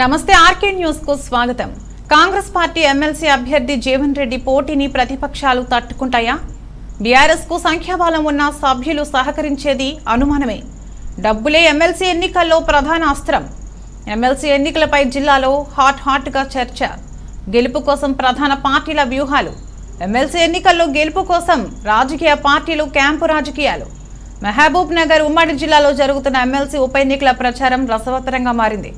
నమస్తే ఆర్కే న్యూస్కు స్వాగతం. కాంగ్రెస్ పార్టీ ఎమ్మెల్సీ అభ్యర్థి జీవన్ రెడ్డి పోటీని ప్రతిపక్షాలు తట్టుకుంటాయా? బీఆర్ఎస్కు సంఖ్యాబలం ఉన్న సభ్యులు సహకరించేది అనుమానమే. డబ్బులే ఎమ్మెల్సీ ఎన్నికల్లో ప్రధాన అస్త్రం. ఎమ్మెల్సీ ఎన్నికలపై జిల్లాలో హాట్ హాట్గా చర్చ. గెలుపు కోసం ప్రధాన పార్టీల వ్యూహాలు. ఎమ్మెల్సీ ఎన్నికల్లో గెలుపు కోసం రాజకీయ పార్టీలు క్యాంపు రాజకీయాలు. మహబూబ్ నగర్ ఉమ్మడి జిల్లాలో జరుగుతున్న ఎమ్మెల్సీ ఉప ఎన్నికల ప్రచారం రసవత్తరంగా మారింది.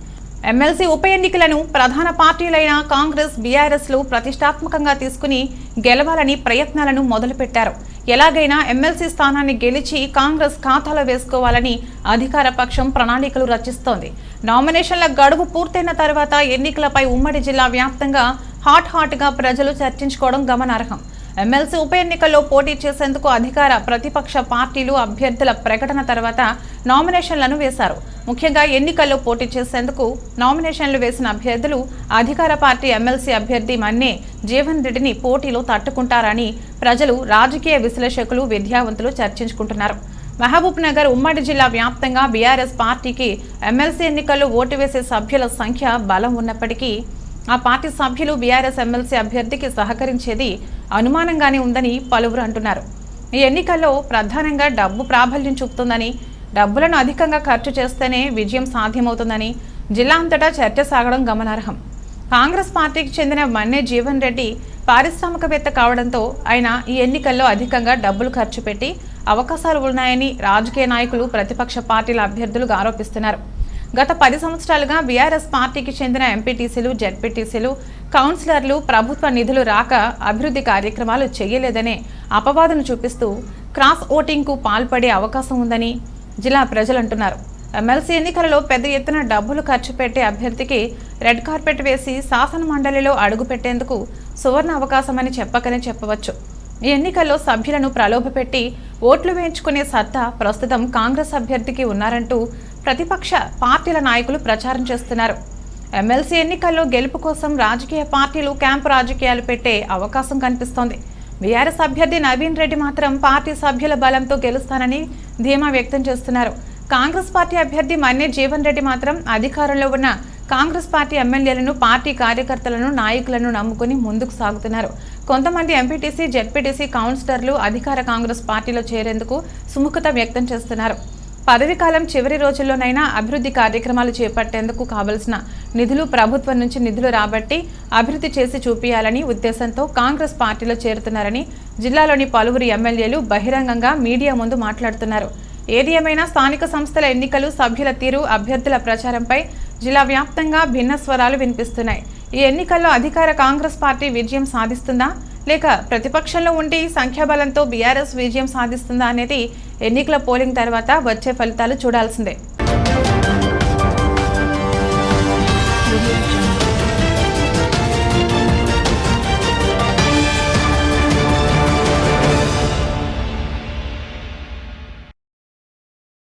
ఎమ్మెల్సీ ఉప ఎన్నికలను ప్రధాన పార్టీలైన కాంగ్రెస్ బీఆర్ఎస్లు ప్రతిష్టాత్మకంగా తీసుకుని గెలవాలని ప్రయత్నాలను మొదలుపెట్టారు. ఎలాగైనా ఎమ్మెల్సీ స్థానాన్ని గెలిచి కాంగ్రెస్ ఖాతాలో వేసుకోవాలని అధికార పక్షం ప్రణాళికలు రచిస్తోంది. నామినేషన్ల గడువు పూర్తయిన తర్వాత ఎన్నికలపై ఉమ్మడి జిల్లా వ్యాప్తంగా హాట్ హాట్గా ప్రజలు చర్చించుకోవడం గమనార్హం. ఎమ్మెల్సీ ఉప ఎన్నికల్లో పోటీ చేసేందుకు అధికార ప్రతిపక్ష పార్టీలు అభ్యర్థుల ప్రకటన తర్వాత నామినేషన్లను వేశారు. ముఖ్యంగా ఎన్నికల్లో పోటీ చేసేందుకు నామినేషన్లు వేసిన అభ్యర్థులు అధికార పార్టీ ఎమ్మెల్సీ అభ్యర్థి మన్నే జీవన్ రెడ్డిని పోటీలో తట్టుకుంటారని ప్రజలు రాజకీయ విశ్లేషకులు విద్యావంతులు చర్చించుకుంటున్నారు. మహబూబ్ నగర్ ఉమ్మడి జిల్లా వ్యాప్తంగా బీఆర్ఎస్ పార్టీకి ఎమ్మెల్సీ ఎన్నికల్లో ఓటు వేసే సభ్యుల సంఖ్య బలం ఉన్నప్పటికీ ఆ పార్టీ సభ్యులు బీఆర్ఎస్ ఎమ్మెల్సీ అభ్యర్థికి సహకరించేది అనుమానంగానే ఉందని పలువురు అంటున్నారు. ఈ ఎన్నికల్లో ప్రధానంగా డబ్బు ప్రాబల్యం చూపుతుందని డబ్బులను అధికంగా ఖర్చు చేస్తేనే విజయం సాధ్యమవుతుందని జిల్లా అంతటా చర్చ సాగడం గమనార్హం. కాంగ్రెస్ పార్టీకి చెందిన మన్నే జీవన్ రెడ్డి పారిశ్రామికవేత్త కావడంతో ఆయన ఈ ఎన్నికల్లో అధికంగా డబ్బులు ఖర్చు పెట్టి అవకాశాలు ఉన్నాయని రాజకీయ నాయకులు ప్రతిపక్ష పార్టీల అభ్యర్థులుగా ఆరోపిస్తున్నారు. గత పది సంవత్సరాలుగా బీఆర్ఎస్ పార్టీకి చెందిన ఎంపీటీసీలు జెడ్పీటీసీలు కౌన్సిలర్లు ప్రభుత్వ నిధులు రాక అభివృద్ధి కార్యక్రమాలు చేయలేదనే అపవాదును చూపిస్తూ క్రాస్ ఓటింగ్కు పాల్పడే అవకాశం ఉందని జిల్లా ప్రజలు అంటున్నారు ఎమ్మెల్సీ ఎన్నికలలో పెద్ద ఎత్తున డబ్బులు ఖర్చు పెట్టే అభ్యర్థికి రెడ్ కార్పెట్ వేసి శాసన మండలిలో అడుగుపెట్టేందుకు సువర్ణ అవకాశమని చెప్పకనే చెప్పవచ్చు. ఈ ఎన్నికల్లో సభ్యులను ప్రలోభపెట్టి ఓట్లు వేయించుకునే సత్తా ప్రస్తుతం కాంగ్రెస్ అభ్యర్థికి ఉన్నారంటూ ప్రతిపక్ష పార్టీల నాయకులు ప్రచారం చేస్తున్నారు. ఎమ్మెల్సీ ఎన్నికల్లో గెలుపు కోసం రాజకీయ పార్టీలు క్యాంపు రాజకీయాలు పెట్టే అవకాశం కనిపిస్తోంది. బీఆర్ఎస్ అభ్యర్థి నవీన్ రెడ్డి మాత్రం పార్టీ సభ్యుల బలంతో గెలుస్తానని ధీమా వ్యక్తం చేస్తున్నారు. కాంగ్రెస్ పార్టీ అభ్యర్థి మన్నే జీవన్ రెడ్డి మాత్రం అధికారంలో ఉన్న కాంగ్రెస్ పార్టీ ఎమ్మెల్యేలను పార్టీ కార్యకర్తలను నాయకులను నమ్ముకుని ముందుకు సాగుతున్నారు. కొంతమంది ఎంపీటీసీ జెడ్పీటీసీ కౌన్సిలర్లు అధికార కాంగ్రెస్ పార్టీలో చేరేందుకు సుముఖత వ్యక్తం చేస్తున్నారు. పదవి కాలం చివరి రోజుల్లోనైనా అభివృద్ధి కార్యక్రమాలు చేపట్టేందుకు కావలసిన నిధులు ప్రభుత్వం నుంచి నిధులు రాబట్టి అభివృద్ధి చేసి చూపియాలని ఉద్దేశంతో కాంగ్రెస్ పార్టీలో చేరుతున్నారని జిల్లాలోని పలువురు ఎమ్మెల్యేలు బహిరంగంగా మీడియా ముందు మాట్లాడుతున్నారు. ఏది ఏమైనా స్థానిక సంస్థల ఎన్నికలు సభ్యుల తీరు అభ్యర్థుల ప్రచారంపై జిల్లా వ్యాప్తంగా భిన్న స్వరాలు వినిపిస్తున్నాయి. ఈ ఎన్నికల్లో అధికార కాంగ్రెస్ పార్టీ విజయం సాధిస్తుందా? లేక ప్రతిపక్షంలో ఉండి సంఖ్యాబలంతో బీఆర్ఎస్ విజయం సాధిస్తుందా అనేది ఎన్నికల పోలింగ్ తర్వాత వచ్చే ఫలితాలు చూడాల్సిందే.